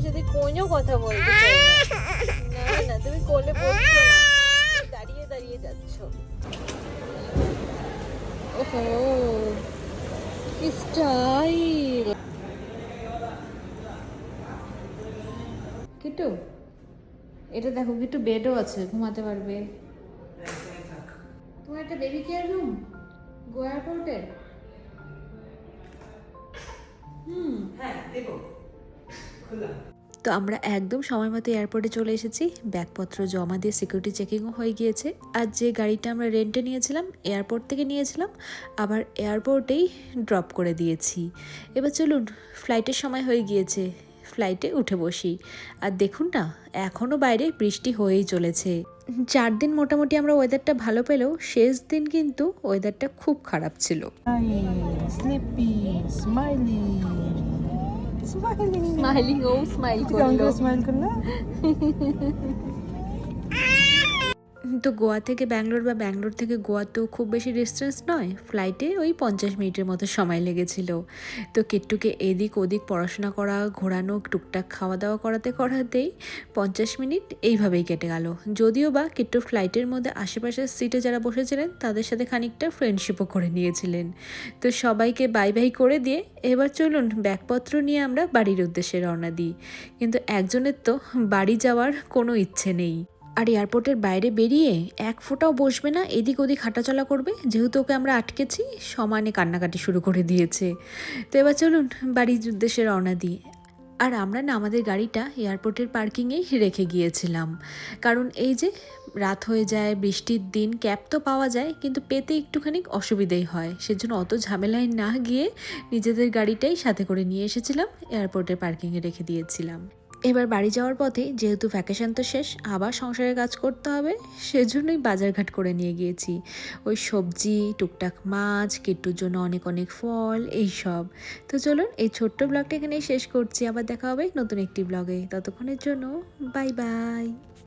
আমার সাথে কোনো কথা বলতে চাই না। না তুমি কোলে বসছো না। দাঁড়িয়ে দাঁড়িয়ে যাচ্ছ। ওহো, কি স্টাইল। কিটু এটা দেখো কিটু বেডও আছে, ঘুমাতে পারবে। তোমার একটা বেবি কেয়ার রুম গো এয়ারপোর্টের হুম। তো আমরা একদম সময় মতো এয়ারপোর্টে চলে এসেছি। ব্যাগপত্র জমা দিয়ে সিকিউরিটি চেকিংও হয়ে গিয়েছে। আর যে গাড়িটা আমরা রেন্টে নিয়েছিলাম এয়ারপোর্ট থেকে নিয়েছিলাম আবার এয়ারপোর্টেই ড্রপ করে দিয়েছি। এবার চলুন ফ্লাইটের সময় হয়ে গিয়েছে। ফ্লাইটে উঠে বসি। আর দেখুন না এখনও বাইরে বৃষ্টি হয়েই চলেছে। চার দিন মোটামুটি আমরা ওয়েদারটা ভালো পেলেও শেষ দিন কিন্তু ওয়েদারটা খুব খারাপ ছিল। স্মাইলি স্মাইলি স্মাইলিং ও স্মাইল করলো স্মাইল করলো তো গোয়া থেকে ব্যাঙ্গালোর বা ব্যাঙ্গালোর থেকে গোয়া তো খুব বেশি ডিস্টেন্স নয়। ফ্লাইটে ওই পঞ্চাশ মিনিটের মতো সময় লেগেছিল। তো কিট্টুকে এদিক ওদিক পড়াশোনা করা, ঘোরানো, টুকটাক খাওয়া দাওয়া করাতে করাতেই পঞ্চাশ মিনিট এইভাবেই কেটে গেল। যদিও বা কিট্টু ফ্লাইটের মধ্যে আশেপাশের সিটে যারা বসেছিলেন, তাদের সাথে খানিকটা ফ্রেন্ডশিপও করে নিয়েছিলেন। তো সবাইকে বাই বাই করে দিয়ে এবার চলুন ব্যাগপত্র নিয়ে আমরা বাড়ির উদ্দেশ্যে রওনা দিই। কিন্তু একজনের তো বাড়ি যাওয়ার কোনো ইচ্ছে নেই। আর এয়ারপোর্টের বাইরে বেরিয়ে এক ফোঁটাও বসবে না, এদিক ওদিক হাঁটাচলা করবে, যেহেতু ওকে আমরা আটকেছি, সমানে কান্নাকাটি শুরু করে দিয়েছে। তো এবার চলুন, বাড়ির উদ্দেশ্যে রওনা দিই। আর আমরা না আমাদের গাড়িটা এয়ারপোর্টের পার্কিংয়েই রেখে গিয়েছিলাম। কারণ এই যে রাত হয়ে যায়, বৃষ্টির দিন, ক্যাব তো পাওয়া যায়, কিন্তু পেতে একটুখানি অসুবিধেই হয়। সেজন্য অত ঝামেলায় না গিয়ে নিজেদের গাড়িটাই সাথে করে নিয়ে এসেছিলাম, এয়ারপোর্টের পার্কিংয়ে রেখে দিয়েছিলাম। এবার বাড়ি যাওয়ার পথে যেহেতু ভ্যাকেশন তো শেষ, আবার সংসারের কাজ করতে হবে, সেজন্যই বাজারঘাট করে নিয়ে গিয়েছি। ওই সবজি, টুকটাক মাছ, কেট্টুর জন্য অনেক অনেক ফল এই সব তো চলুন এই ছোট্ট ব্লগটা এখানেই শেষ করছি, আবার দেখা হবে নতুন একটি ব্লগে ততক্ষণের জন্য বাই বাই